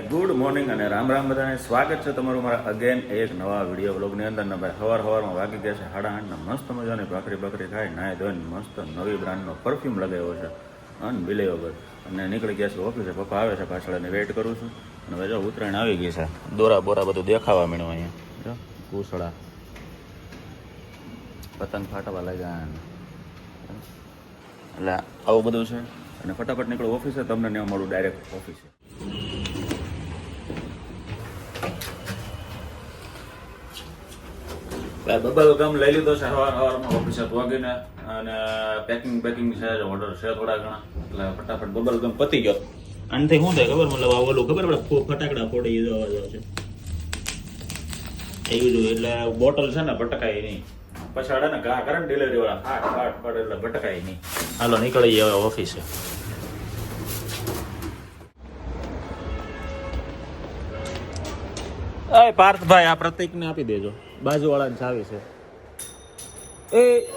Good morning અને રામ રામ બધાને. સ્વાગત છે તમારું મારા અગેન એક નવા વીડિયો બ્લોગની અંદર. ને ભાઈ સવાર સવારમાં વાગી ગયા છે, હાડા હાડના મસ્ત મજાની ભાખરી ભાખરી ખાઈ નાય ધોઈને મસ્ત નવી બ્રાન્ડનો પરફ્યુમ લગાવ્યો છે. અનબિલેવેબલ અને નીકળી ગયા છે ઓફિસે. પપ્પા આવે છે પાછળ અને વેઇટ કરું છું. અને ભાઈ, જો ઉત્તરાયણ આવી ગઈ છે. દોરા બોરા બધું દેખાવા મળ્યું અહીંયા. જો કુસળા પતંગ ફાટવા લાગ્યા. એટલે આવું બધું છે. અને ફટાફટ નીકળો ઓફિસે. તમને ને મળું ડાયરેક્ટ ઓફિસે. બબલ ગમ લઈ લીધો છે સવાર સવારમાં ઓફિસે પહોંચીને અને પેકિંગ પેકિંગ છે ઓર્ડર છે થોડા ઘણા. એટલે ફટાફટ બબલ ગમ પતી ગયો. આનાથી શું થાય ખબર? મતલબ આ ઓલું ખબર પડે? ફટાકડા ફોડે એ અવાજ આવે છે. એવું જોયું એટલે બોટલ છે ને ભટકાય નહીં. પછાડે ને ઘા કરે ને ડિલિવરી વાળા ફાટ ફાટ ફાટ એટલે ભટકાય નહીં. હાલો નીકળી જાય ઓફિસે. અય પાર્થભાઈ આ પ્રતિકને આપી દેજો. બાજુવાળાને ચાવી છે. એ.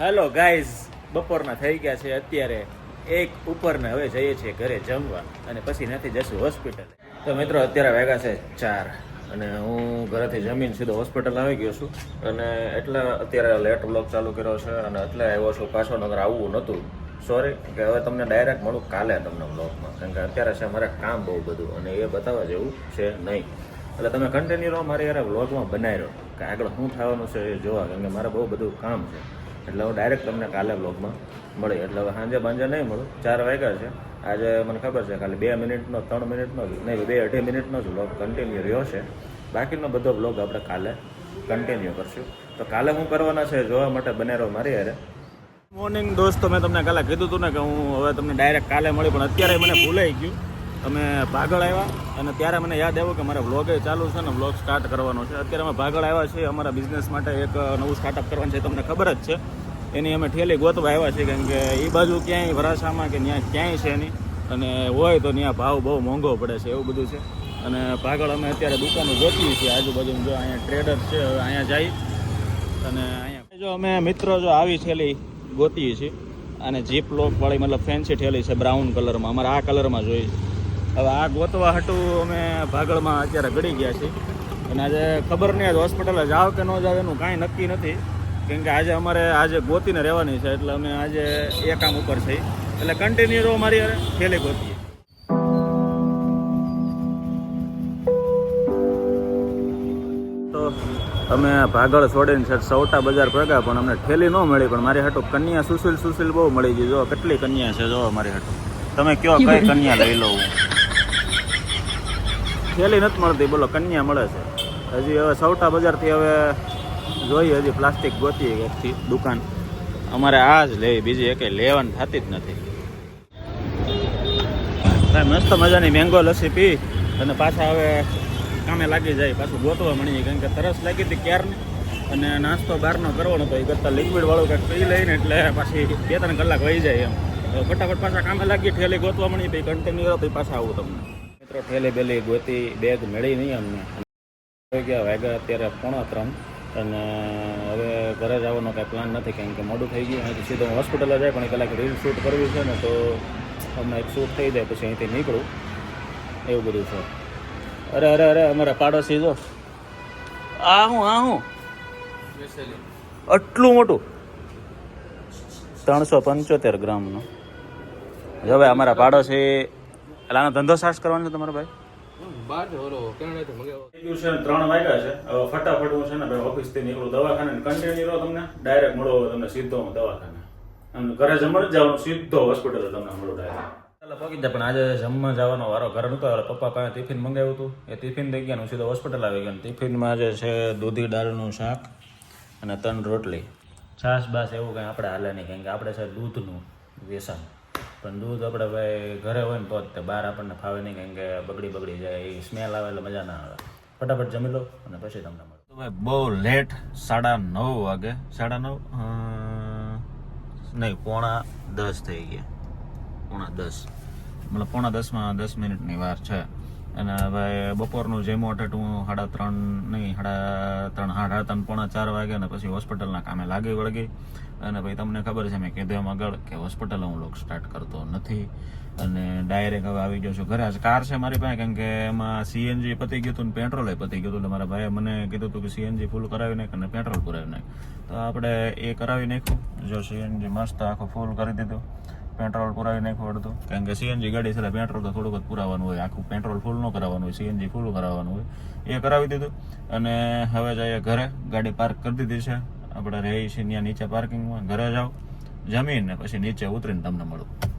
હેલો ગાઈઝ બપોરના થઈ ગયા છે. અત્યારે એક ઉપરને હવે જઈએ છીએ ઘરે જમવા અને પછી નથી જશું હોસ્પિટલ તો મિત્રો, અત્યારે વાગ્યા છે ચાર અને હું ઘરેથી જમીન સીધો હોસ્પિટલ આવી ગયો છું. અને એટલે અત્યારે લેટ બ્લોક ચાલુ કર્યો છે અને એટલે આવ્યો છું પાછો નગર આવવું નહોતું. સોરી કે હવે તમને ડાયરેક્ટ મળું કાલે તમને બ્લોગમાં કારણ કે અત્યારે છે મારે કામ બહુ બધું અને એ બતાવવા જેવું છે નહીં. એટલે તમે કન્ટિન્યુ રહો, મારે યાર વ્લોગમાં બનાવી રહો કે આગળ શું થવાનું છે એ જોવા, કારણ કે મારે બહુ બધું કામ છે. એટલે હું ડાયરેક્ટ તમને કાલે વ્લોગમાં મળી. એટલે હવે સાંજે બાંજે નહીં મળું. ચાર વાગ્યા છે. આજે મને ખબર છે ખાલી બે મિનિટનો, ત્રણ મિનિટનો જ, નહીં, બે અઢી મિનિટનો જ વ્લોગ કન્ટિન્યુ રહ્યો છે. બાકીનો બધો વ્લોગ આપણે કાલે કન્ટિન્યુ કરશું. તો કાલે હું કરવાના છે જોવા માટે બને રહો મારી યારે. મોર્નિંગ દોસ્તો મેં તમને કાલે કીધું હતું ને કે હું હવે તમને ડાયરેક્ટ કાલે મળી, પણ અત્યારે મને ભૂલાઈ ગયું. અમે ભાગળ આવ્યા અને ત્યારે મને યાદ આવ્યું કે મારે વ્લોગ ચાલુ છે ને વ્લોગ સ્ટાર્ટ કરવાનો છે. અત્યારે અમે ભાગળ આવ્યા છીએ, અમારા બિઝનેસ માટે એક નવું સ્ટાર્ટઅપ કરવાનું છે તમને ખબર જ છે. એની અમે ઠેલી ગોતવા આવ્યા છીએ, કારણ કે એ બાજુ ક્યાંય વરાછામાં કે ત્યાં ક્યાંય છે નહીં. અને હોય તો ત્યાં ભાવ બહુ મોંઘો પડે છે, એવું બધું છે. અને ભાગળ અમે અત્યારે દુકાનો ગોતીએ છીએ આજુબાજુ જો અહીંયા ટ્રેડર છે અહીંયા જઈ અને અહીંયા જો અમે મિત્રો જો આવી થેલી ગોતીએ છીએ. અને જીપ લોક વાળી મતલબ ફેન્સી ઠેલી છે બ્રાઉન કલરમાં અમારે આ કલરમાં જોઈએ. હવે આ ગોતવા હટું અમે ભાગળમાં અત્યારે ગળી ગયા છીએ. અને આજે ખબર નહીં, આજ હોસ્પિટલે જાવ કે ન જાવ એનું કાંઈ નક્કી નથી. કેમ કે આજે અમારે આજે ગોતીને રહેવાની છે, એટલે અમે આજે એ કામ ઉપર છીએ. એટલે કન્ટિન્યુ રહો મારી હારે થેલી ગોતીએ અમે ભાગળ છોડીને છે સૌટા બજાર પ્રગા પણ અમને ઠેલી ન મળી પણ મારી હાટો કન્યા સુશીલ સુશીલ બહુ મળી ગઈ. જો કેટલી કન્યા છે જો મારી હાટો. તમે કયો કઈ કન્યા લઈ લઉં? થેલી નથી મળતી બોલો કન્યા મળે છે. હજી હવે સૌટા બજારથી હવે જોઈએ હજી પ્લાસ્ટિક ગોતી એકથી દુકાન. અમારે આ જ લેવી બીજી એકે લેવાની થતી જ નથી. મસ્ત મજાની મેંગો લસ્સી પી અને પાછા હવે કામે લાગી જાય, પાછું ગોતવા મળીએ કારણ કે તરસ લાગી હતી ક્યારની? અને નાસ્તો બહારનો કરવાનો તો એ કરતાં લિક્વિડ વાળું કંઈક પી લઈને એટલે પાછી બે ત્રણ કલાક વહી જાય એમ. તો ફટાફટ પાછા કામે લાગી, ઠેલી ગોતવા મળી પછી કન્ટિન્યુ રહો પછી પાછા આવું તમને. મિત્રો, ઠેલી બેલી ગોતી બેગ મળી નહીં અમને. ગયા વાગ્યા અત્યારે પોણા ત્રણ. અને હવે ઘરે જવાનો કાંઈ પ્લાન નથી, કારણ કે મોડું થઈ ગયું. અહીંથી સીધો હું હોસ્પિટલે જાય, પણ કલાક રીલ શૂટ કરવી છે ને, તો હમણાં એક શૂટ થઈ જાય, પછી અહીંથી નીકળું. એવું બધું છે. અરે અરે અરે, અમારા પાડોશી જો. આ હું આ હું? આટલું મોટું? ત્રણસો પંચોતેર ગ્રામનું. જો હવે અમારા પાડોશી, એટલે આનો ધંધો સાસ કરવાનો છે તમારો ભાઈ? ત્રણ વાગ્યા છે. હવે ફટાફટ હું છે ને ભાઈ ઓફિસથી નીકળું દવાખાને. કન્ટિન્યુ રહો તમને. ડાયરેક્ટ મળો તમને સીધો દવાખાને. ઘરે જમણ જવાનું, સીધો હોસ્પિટલ તમને મળો ડાયરેક્ટ ચાલો પહોંચી જાય પણ આજે જમવા જવાનો વારો ઘરે એટલે પપ્પા પાસે ટિફિન મંગાવ્યું હતું એ ટિફિન દઈ ગયા હું સીધો હોસ્પિટલ આવી ગયો ટિફિનમાં આજે છે દૂધી, દાળનું શાક અને ત્રણ રોટલી. છાશ બાસ એવું કંઈ આપણે હાલે નહીં કારણ કે આપણે છે દૂધનું વ્યસન. પણ દૂધ આપણે ભાઈ ઘરે હોય ને તો જ બહાર આપણને ફાવે નહીં કારણ કે બગડી બગડી જાય, એ સ્મેલ આવે એટલે મજા ના આવે. ફટાફટ જમી લો અને પછી તમને મળો. તો ભાઈ બહુ લેટ સાડા નવ વાગે. સાડા નવ? નહીં, પોણા દસ થઈ ગયા. પોણા દસ. મતલબ પોણા દસમાં દસ મિનિટની વાર છે. અને હવે બપોરનું જેમો અઠેઠું સાડા ત્રણ નહીં, સાડા ત્રણ સાડા ત્રણ પોણા ચાર વાગે ને પછી હોસ્પિટલના કામે લાગી વળગી. અને ભાઈ તમને ખબર છે, મેં કીધું એમ આગળ કે હોસ્પિટલ હું લોક સ્ટાર્ટ કરતો નથી. અને ડાયરેક્ટ હવે આવી ગયો છું ઘરે. કાર છે મારી પાસે કેમ કે એમાં સીએનજી પતી ગયું હતું ને પેટ્રોલ પતી ગયું હતું. એટલે મારા ભાઈએ મને કીધું હતું કે સીએનજી ફૂલ કરાવી નાખ અને પેટ્રોલ પુરાવી નાખ. તો આપણે એ કરાવી નાખ્યું. જો સીએનજી મસ્ત આખો ફૂલ કરી દીધું. પેટ્રોલ પુરાવી નાખવું પડતું કારણ કે સીએનજી ગાડી છે પેટ્રોલ તો થોડુંક જ પુરાવાનું હોય. આખું પેટ્રોલ ફૂલ ન કરાવવાનું હોય, સીએનજી ફૂલ કરાવવાનું હોય. એ કરાવી દીધું. અને હવે જઈએ ઘરે. ગાડી પાર્ક કરી દીધી છે. આપણે રહીએ છીએ ત્યાં નીચે પાર્કિંગમાં ઘરે જાઓ. જમીન પછી નીચે ઉતરીને તમને મળું.